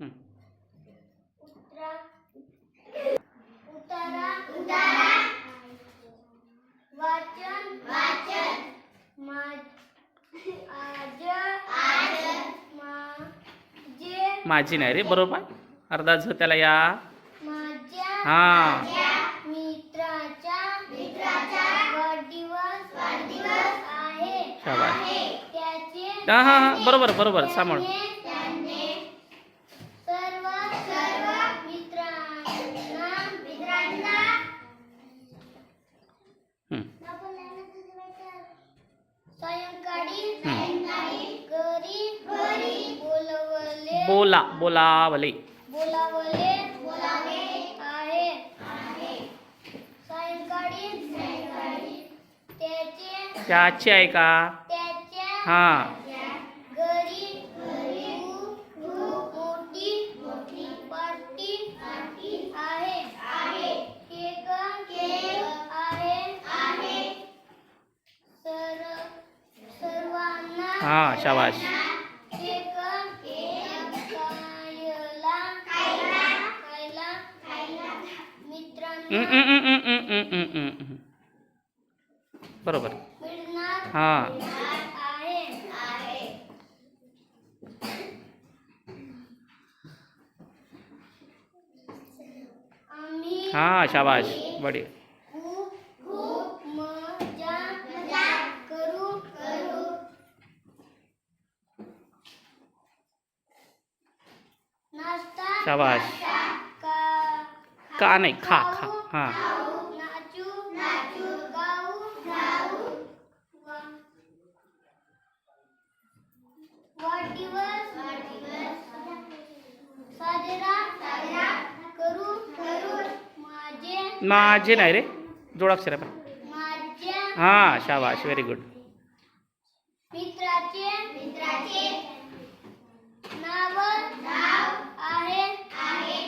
उत्तरा उतारा. उतारा. वाचन. वाचन. आज. आज. माझे. माझी नाही रे बरोबर? अर्धा झ त्याला या. माझ्या. हा. मित्राचा. मित्राचा. वाढदिवस. वाढदिवस. आहे. शाबास. त्याचे हा हा हा. बरोबर बरोबर. सांभाळ बोला बोलावले. बोलावले बोलावे आहे. आहे सायंकाळी. त्याचे त्याची आहे का? हा घरी घरी खूप मोठी मोठी पार्टी पार्टी आहे आहे केक केक आहे आहे सर सर्वांना हा शाबाश केक केक खायला खायला खायला खायला हं, मित्रांना हं, हं, हं, हं, हं, हं, हं, हं. बरोबर. हा. हा शाबाश बढिया. शाबाश। का का नाही खा खा हा। खाऊ नाचू नाचू गाऊ गाऊ वा- वाढदिवस वाढदिवस साजरा साजरा करू करू माझे माझे नाही रे जोडाक्षर आहे पण माझ्या हा शाबाश व्हेरी गुड मित्राचे मित्राचे नाव नाव आहे आहे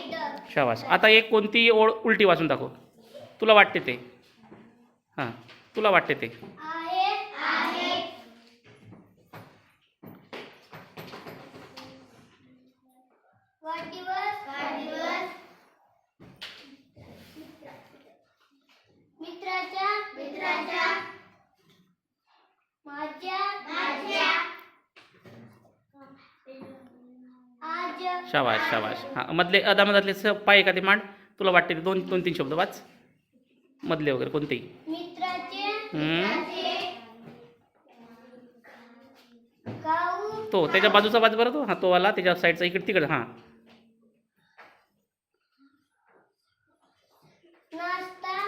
शाबास. आता एक कोणती ओळ उलटी वाचून दाखव. तुला वाटते ते? हां तुला वाटते ते? मित्राच्या मित्राच्या माझ्या माझ्या आज शाबाश शाबाश हां मधले अदामधातले स पाय का ते मांड. तुला वाटते दोन दोन तीन शब्द वाच. मधले वगैरे कोणतेही तो त्याच्या बाजूचा वाच बरं तो. हां तो वाला त्याच्या साईडचा इकडे तिकडे. हां.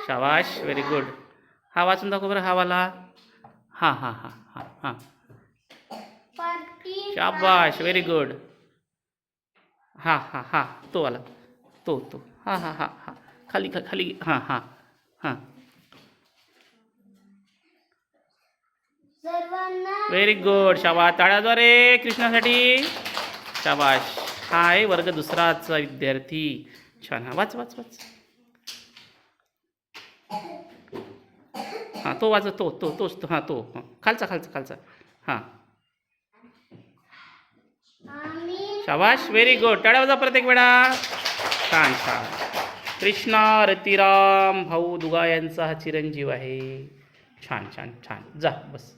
शाबाश व्हेरी गुड हा वाचून दाखव बरं हा वाला. हां हां हां हां हां. शाबाश व्हेरी गुड हां हां हां तो वाला तो तो. हां हां हां हां. खाली खा खाली. हां हां हां. व्हेरी गुड शाबाश टाळ्याद्वारे कृष्णासाठी. शाबाश हा आहे वर्ग दुसराचा विद्यार्थी. छान. हा वाच वाच वाच. हां तो वाच तो तो तोच तो हां तो. हां खालचा खालचा खालचा. हां. शाबाश व्हेरी गुड टाळ्या वाजा प्रत्येक वेळा. छान छान. कृष्णा रतिराम भाऊ दुगा यांचा हा चिरंजीव आहे. छान छान छान. जा बस.